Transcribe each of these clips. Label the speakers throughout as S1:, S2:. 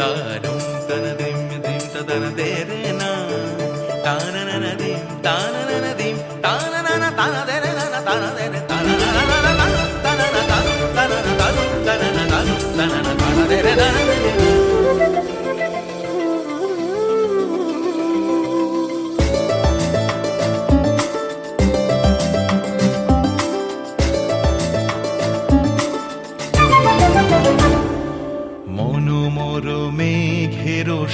S1: താരും തനതിം ദിം തനതേരന താനനനദിം താനനനദിം താനനന താനതേരന താനതേരന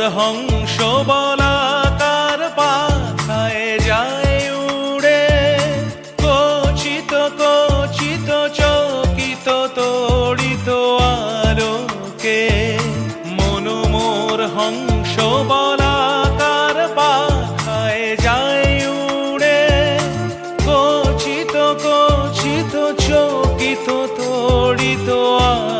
S1: মনোমোর হংস বলাকার পাখায় যায় উড়ে। কচিত কচিত, চকিত, তড়িত আলোকে। মনোমোর হংস বলাকার পাখায় যায় উড়ে। কচিত কচিত, চকিত, তড়িত আলোকে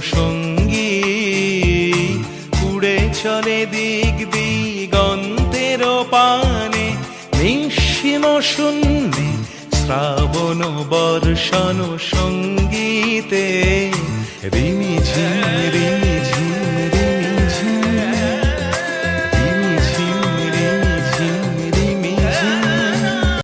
S1: সঙ্গী। উড়ে চলে দিক দিগন্তের পানে নিঃসীম শূন্যে শ্রাবণ বর্ষণ সঙ্গীতে রিমি ঝিম রিমি